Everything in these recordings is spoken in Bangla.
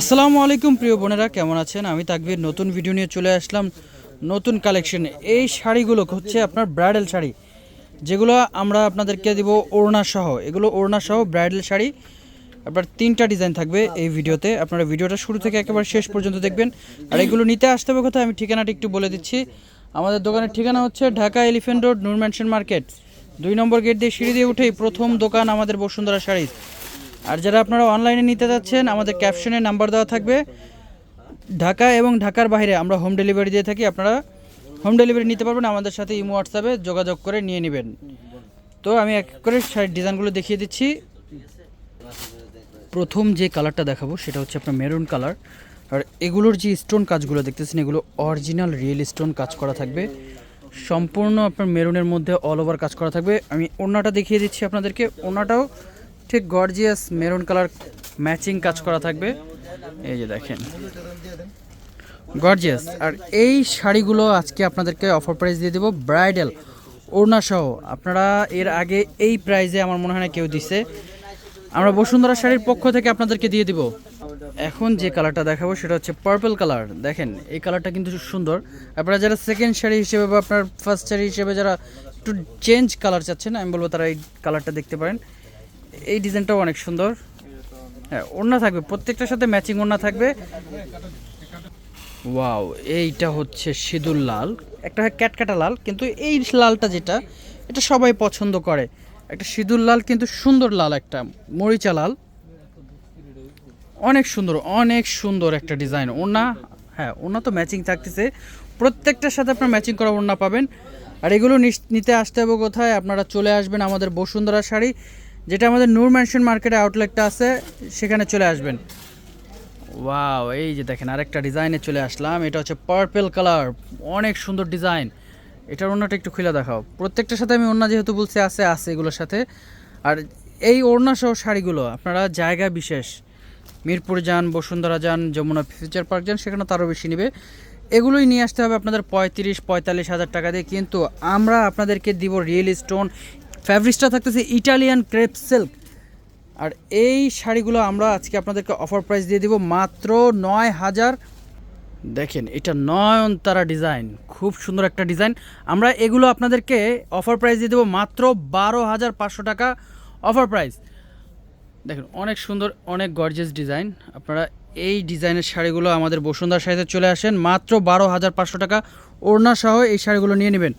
আসসালামু আলাইকুম, প্রিয় বোনেরা, কেমন আছেন? আমি তাকবির, নতুন ভিডিও নিয়ে চলে আসলাম। নতুন কালেকশন এই শাড়িগুলো হচ্ছে আপনার ব্রাইডাল শাড়ি। যেগুলো আমরা আপনাদেরকে দিব ওড়না সহ। এগুলো ওড়না সহ ব্রাইডাল শাড়ি। আপনার তিনটা ডিজাইন থাকবে এই ভিডিওতে আপনারা ভিডিওটা শুরু থেকে একেবারে শেষ পর্যন্ত দেখবেন। আর এগুলো নিতে আসতে হবে কোথায়? আমি ঠিকানাটা একটু বলে দিচ্ছি। আমাদের দোকানের ঠিকানা হচ্ছে Dhaka elephant road, Noor mansion market. দুই নম্বর গেট দিয়ে সিঁড়ি দিয়ে উঠেই প্রথম দোকান আমাদের বসুন্ধরা শাড়ি আর যারা আপনারা অনলাইনে নিতে যাচ্ছেন, আমাদের ক্যাপশনে নাম্বার দেওয়া থাকবে। ঢাকা এবং ঢাকার বাইরে আমরা হোম ডেলিভারি দিয়ে থাকি, আপনারা হোম ডেলিভারি নিতে পারবেন, আমাদের সাথে ইমো হোয়াটসঅ্যাপে যোগাযোগ করে নিয়ে নেবেন। তো আমি এক করে শাড়ির ডিজাইনগুলো দেখিয়ে দিচ্ছি। প্রথম যে কালারটা দেখাবো, সেটা হচ্ছে আপনার মেরুন কালার আর এগুলোর যে স্টোন কাজগুলো দেখতেছেন, এগুলো অরিজিনাল রিয়েল স্টোন কাজ করা থাকবে। সম্পূর্ণ আপনার মেরুনের মধ্যে অল ওভার কাজ করা থাকবে। আমি ওড়নাটা দেখিয়ে দিচ্ছি আপনাদেরকে। ওড়নাটাও ঠিক গর্জিয়াস মেরুন কালার ম্যাচিং কাজ করা থাকবে। এই যে দেখেন। গর্জিয়াস আর এই শাড়িগুলো আজকে আপনাদেরকে অফার প্রাইস দিয়ে দেবো ব্রাইডাল ওড়না সহ। আপনারা এর আগে এই প্রাইজে আমার মনে হয় না কেউ দিছে। আমরা বসুন্ধরা শাড়ির পক্ষ থেকে আপনাদেরকে দিয়ে দিব। এখন যে কালারটা দেখাবো সেটা হচ্ছে পার্পল কালার দেখেন, এই কালারটা কিন্তু সুন্দর। আপনারা যারা সেকেন্ড শাড়ি হিসেবে বা আপনার ফার্স্ট শাড়ি হিসেবে যারা একটু চেঞ্জ কালার চাচ্ছেন, আমি বলব তারা এই কালারটা দেখতে পারেন। এই ডিজাইনটাও অনেক সুন্দর। হ্যাঁ ওড়না থাকবে প্রত্যেকটার সাথে ম্যাচিং ওড়না থাকবে। ওয়াও এইটা হচ্ছে সিঁদুর লাল। একটা হয় ক্যাটকাটা লাল কিন্তু এই লালটা যেটা এটা সবাই পছন্দ করে। একটা সিঁদুর লাল কিন্তু সুন্দর লাল একটা মরিচা লাল। অনেক সুন্দর অনেক সুন্দর একটা ডিজাইন। ওনা হ্যাঁ ওনা তো ম্যাচিং থাকতেছে। প্রত্যেকটার সাথে আপনার ম্যাচিং করা ওড়না পাবেন। আর এগুলো নিতে আসতে হবে কোথায়? আপনারা চলে আসবেন আমাদের বসুন্ধরা শাড়ি। যেটা আমাদের নূর ম্যানশন মার্কেটে আউটলেটটা আছে, সেখানে চলে আসবেন। ওয়াও এই যে দেখেন, আরেকটা ডিজাইনে চলে আসলাম। এটা হচ্ছে পার্পেল কালার অনেক সুন্দর ডিজাইন এটার ওড়নাটা একটু খুলে দেখাও। প্রত্যেকটার সাথে আমি ওড়না যেহেতু বলছি, আছে আছে এগুলোর সাথে। আর এই ওড়না সহ শাড়িগুলো, আপনারা জায়গা বিশেষ, মিরপুর যান, বসুন্ধরা যান, যমুনা ফিউচার পার্ক যান, সেখানে তারও বেশি নেবে। এগুলোই নিয়ে আসতে হবে আপনাদের পঁয়ত্রিশ, পঁয়তাল্লিশ হাজার টাকা দিয়ে। কিন্তু আমরা আপনাদেরকে দিব রিয়েল স্টোন ফ্যাব্রিক্সটা থাকতেছে ইটালিয়ান ক্রেপ সিল্ক আর এই শাড়িগুলো আমরা আজকে আপনাদেরকে অফার প্রাইস দিয়ে দিব মাত্র নয় হাজার। দেখেন, এটা নয়নতারা ডিজাইন খুব সুন্দর একটা ডিজাইন আমরা এগুলো আপনাদেরকে অফার প্রাইস দিয়ে দেবো মাত্র বারো হাজার পাঁচশো টাকা অফার প্রাইস দেখেন, অনেক সুন্দর, অনেক গর্জেস ডিজাইন আপনারা এই ডিজাইনের শাড়িগুলো আমাদের বসুন্ধরা শাড়িতে চলে আসেন। মাত্র বারো হাজার পাঁচশো টাকা। ওড়না সহ এই শাড়িগুলো নিয়ে নেবেন।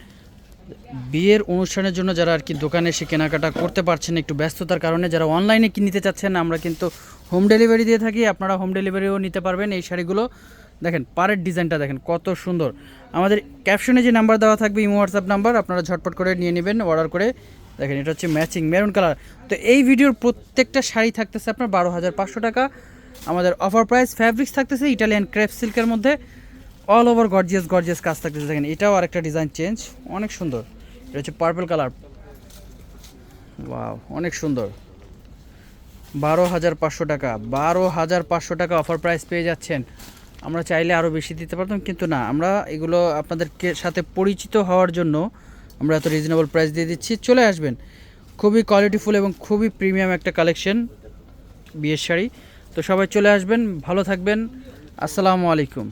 বিয়ের অনুষ্ঠানের জন্য যারা আর কি দোকানে এসে কেনাকাটা করতে পারছেন, একটু ব্যস্ততার কারণে যারা অনলাইনে কি নিতে চাচ্ছেন, আমরা কিন্তু হোম ডেলিভারি দিয়ে থাকি। আপনারা হোম ডেলিভারিও নিতে পারবেন এই শাড়িগুলো। দেখেন, পাড়ের ডিজাইনটা দেখেন, কত সুন্দর। আমাদের ক্যাপশনে যে নাম্বার দেওয়া থাকবে, ইমো হোয়াটসঅ্যাপ নাম্বার আপনারা ঝটপট করে নিয়ে নেবেন অর্ডার করে। দেখেন, এটা হচ্ছে ম্যাচিং মেরুন কালার তো এই ভিডিওর প্রত্যেকটা শাড়ি থাকতেছে আপনার বারো হাজার পাঁচশো টাকা। আমাদের অফার প্রাইস ফ্যাব্রিক্স থাকতেছে ইটালিয়ান ক্রেপ সিল্কের মধ্যে। অল ওভার গর্জিয়াস গর্জিয়াস কাজ থাকতেছে, দেখেন, এটাও আরেকটা ডিজাইন চেঞ্জ অনেক সুন্দর। এটা হচ্ছে পার্পল কালার ওয়াও অনেক সুন্দর। বারো হাজার পাঁচশো টাকা। বারো হাজার পাঁচশো টাকা অফার প্রাইস পেয়ে যাচ্ছেন। আমরা চাইলে আরও বেশি দিতে পারতাম, কিন্তু না। আমরা এগুলো আপনাদেরকে সাথে পরিচিত হওয়ার জন্য আমরা এত রিজনেবল প্রাইস দিয়ে দিচ্ছি। চলে আসবেন। খুবই কোয়ালিটিফুল এবং খুবই প্রিমিয়াম একটা কালেকশন বিয়ের শাড়ি। তো সবাই চলে আসবেন, ভালো থাকবেন। আসসালামু আলাইকুম।